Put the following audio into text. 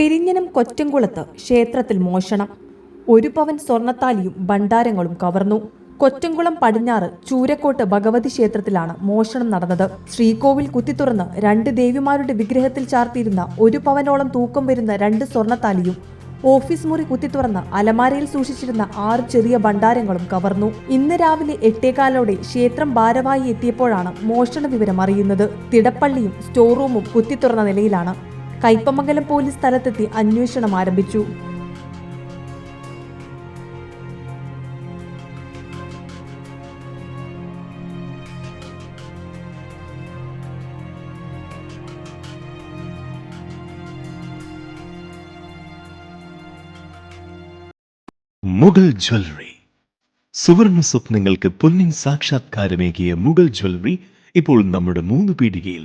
പെരിഞ്ഞനം കൊറ്റംകുളത്ത് ക്ഷേത്രത്തിൽ മോഷണം. ഒരു പവൻ സ്വർണത്താലിയും ഭണ്ഡാരങ്ങളും കവർന്നു. കൊറ്റംകുളം പടിഞ്ഞാറ് ചൂരക്കോട്ട് ഭഗവതി ക്ഷേത്രത്തിലാണ് മോഷണം നടന്നത്. ശ്രീകോവിൽ കുത്തിത്തുറന്ന് രണ്ട് ദേവിമാരുടെ വിഗ്രഹത്തിൽ ചാർത്തിയിരുന്ന ഒരു പവനോളം തൂക്കം വരുന്ന രണ്ട് സ്വർണത്താലിയും ഓഫീസ് മുറി കുത്തിത്തുറന്ന് അലമാരയിൽ സൂക്ഷിച്ചിരുന്ന ആറ് ചെറിയ ഭണ്ഡാരങ്ങളും കവർന്നു. ഇന്ന് രാവിലെ എട്ടേകാലോടെ ക്ഷേത്രം ഭാരമായി എത്തിയപ്പോഴാണ് മോഷണ വിവരം അറിയുന്നത്. തിടപ്പള്ളിയും സ്റ്റോർ റൂമും കുത്തിത്തുറന്ന നിലയിലാണ്. കയ്പമംഗലം പോലീസ് സ്ഥലത്തെത്തി അന്വേഷണം ആരംഭിച്ചു. മുഗൾ ജ്വല്ലറി. സുവർണ സ്വപ്നങ്ങൾക്ക് പൊന്നിൻ സാക്ഷാത്കാരമേകിയ മുഗൾ ജ്വല്ലറി ഇപ്പോൾ നമ്മുടെ മൂന്ന് പീടികയിൽ